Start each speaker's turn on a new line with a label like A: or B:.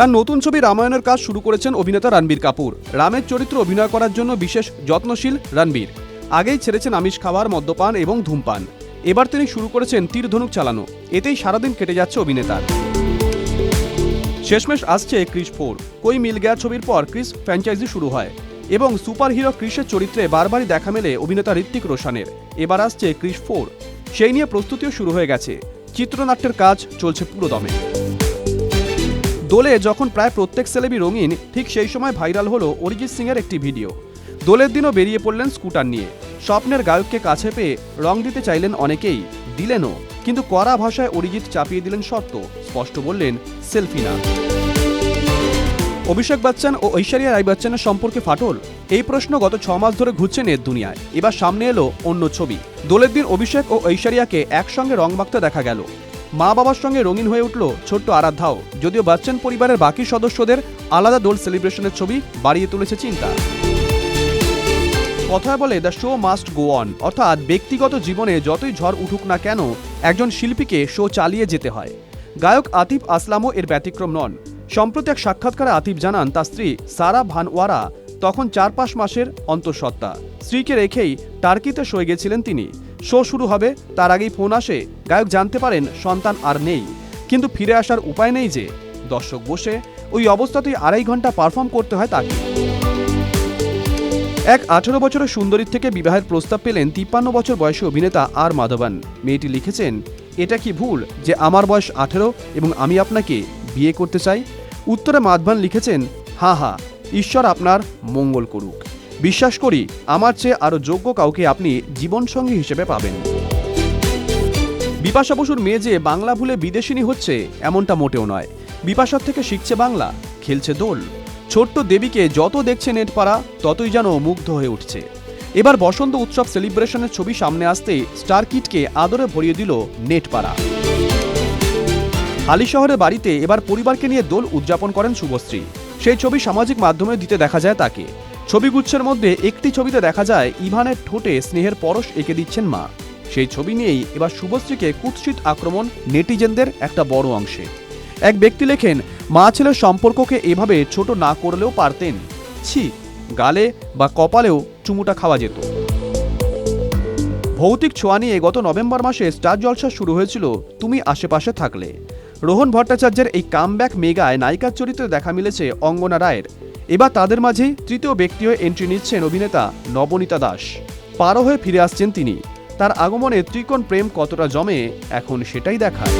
A: তার নতুন ছবি রামায়ণের কাজ শুরু করেছেন অভিনেতা রণবীর কাপুর। রামের চরিত্র অভিনয় করার জন্য বিশেষ যত্নশীল রণবীর। আগেই ছেড়েছেন আমিষ খাবার মদ্যপান এবং ধূমপান। এবার তিনি শুরু করেছেন তীর ধনুক চালানো। এতেই সারাদিন কেটে যাচ্ছে অভিনেতার। শেষমেশ আসছে ক্রিস ফোর। কই মিল গেয়া ছবির পর ক্রিস ফ্র্যাঞ্চাইজি শুরু হয় এবং সুপার হিরো ক্রিসের চরিত্রে বারবারই দেখা মেলে অভিনেতা ঋত্বিক রোশনের। এবার আসছে ক্রিস ফোর। সেই নিয়ে প্রস্তুতিও শুরু হয়ে গেছে। চিত্রনাট্যের কাজ চলছে পুরো দমে দোলে যখন প্রায় প্রত্যেক সেলেবি রঙিন, ঠিক সেই সময় ভাইরাল হলো অরিজিৎ সিংয়ের একটি ভিডিও। দোলের দিনও বেরিয়ে পড়লেন স্কুটার নিয়ে। স্বপ্নের গায়ককে কাছে পেয়ে রং দিতে চাইলেন অনেকেই, দিলেনও। কিন্তু কড়া ভাষায় অরিজিৎ চাপিয়ে দিলেন শর্ত, স্পষ্ট বললেন, সেলফি না। অভিষেক বচ্চন ও ঐশ্বরিয়া রায় বচ্চনের সম্পর্কে ফাটল? এই প্রশ্ন গত ছ মাস ধরে ঘুরছে নেট দুনিয়ায়। এবার সামনে এলো অন্য ছবি। দোলের দিন অভিষেক ও ঐশ্বরিয়াকে একসঙ্গে রং মাখতে দেখা গেল। মা বাবার সঙ্গে রঙিন হয়ে উঠল ছোট্ট আরাধ্যাও। যদিও বচ্চন পরিবারের বাকি সদস্যদের আলাদা দোল সেলিব্রেশনের ছবি বাড়িয়ে তুলেছে চিন্তা। কথায় বলে the show must go on অর্থাৎ ব্যক্তিগত জীবনে যতই ঝড় উঠুক না কেন, একজন শিল্পীকে শো চালিয়ে যেতে হয়। গায়ক আতিফ আসলামও এর ব্যতিক্রম নন। সম্প্রতি এক সাক্ষাৎকারে আতিফ জানান, তার স্ত্রী সারা ভানওয়ারা তখন চার পাঁচ মাসের অন্তঃসত্ত্বা। স্ত্রীকে রেখেই টার্কিতে সয়ে গেছিলেন তিনি। শো শুরু হবে, তার আগেই ফোন আসে, গায়ক জানতে পারেন সন্তান আর নেই। কিন্তু ফিরে আসার উপায় নেই যে, দর্শক বসে ওই অবস্থাতেই আড়াই ঘণ্টা পারফর্ম করতে হয় তাকে। এক আঠেরো বছরের সুন্দরীর থেকে বিবাহের প্রস্তাব পেলেন তিপ্পান্ন বছর বয়সী অভিনেতা আর মাধবন। মেয়েটি লিখেছেন, এটা কি ভুল যে আমার বয়স আঠেরো এবং আমি আপনাকে বিয়ে করতে চাই? উত্তরে মাধবান লিখেছেন, হা হ্যাঁ ঈশ্বর আপনার মঙ্গল করুক। বিশ্বাস করি, আমার চেয়ে আরও যোগ্য কাউকে আপনি জীবনসঙ্গী হিসেবে পাবেন। বিপাশা বসুর মেয়ে যে বাংলা ভুলে বিদেশিনী হচ্ছে, এমনটা মোটেও নয়। বিপাশার থেকে শিখছে বাংলা, খেলছে দোল। ছোট্ট দেবীকে যত দেখছে নেটপাড়া, ততই যেন মুগ্ধ হয়ে উঠছে। এবার বসন্ত উৎসব সেলিব্রেশনের ছবি সামনে আসতেই স্টার কিটকে আদরে ভরিয়ে দিল নেটপাড়া। হালি শহরের বাড়িতে এবার পরিবারকে নিয়ে দোল উদযাপন করেন শুভশ্রী। সেই ছবি সামাজিক মাধ্যমে দিতে দেখা যায় তাকে। ছবিগুচ্ছের মধ্যে একটি ছবিতে দেখা যায় ইভানের ঠোঁটে স্নেহের পরশ এঁকে দিচ্ছেন মা। সেই ছবি নিয়েই এবার শুভশ্রীকে কুৎসিত আক্রমণ নেটিজেনদের একটা বড় অংশে। এক ব্যক্তি লেখেন, মা ছেলের সম্পর্ককে এভাবে ছোট না করলেও পারতেন। ছি, গালে বা কপালেও চুমুটা খাওয়া যেত। ভৌতিক ছোঁয়া নিয়ে গত নভেম্বর মাসে স্টার জলসা শুরু হয়েছিল, তুমি আশেপাশে থাকলে। রোহন ভট্টাচার্যের এই কামব্যাক মেগায় নায়িকার চরিত্রে দেখা মিলেছে অঙ্গনা রায়ের। এবার তাদের মাঝেই তৃতীয় ব্যক্তি হয়ে এন্ট্রি নিচ্ছেন অভিনেতা নবনীতা দাস। পারো হয়ে ফিরে আসছেন তিনি। তার আগমনে ত্রিকোণ প্রেম কতটা জমে, এখন সেটাই দেখার।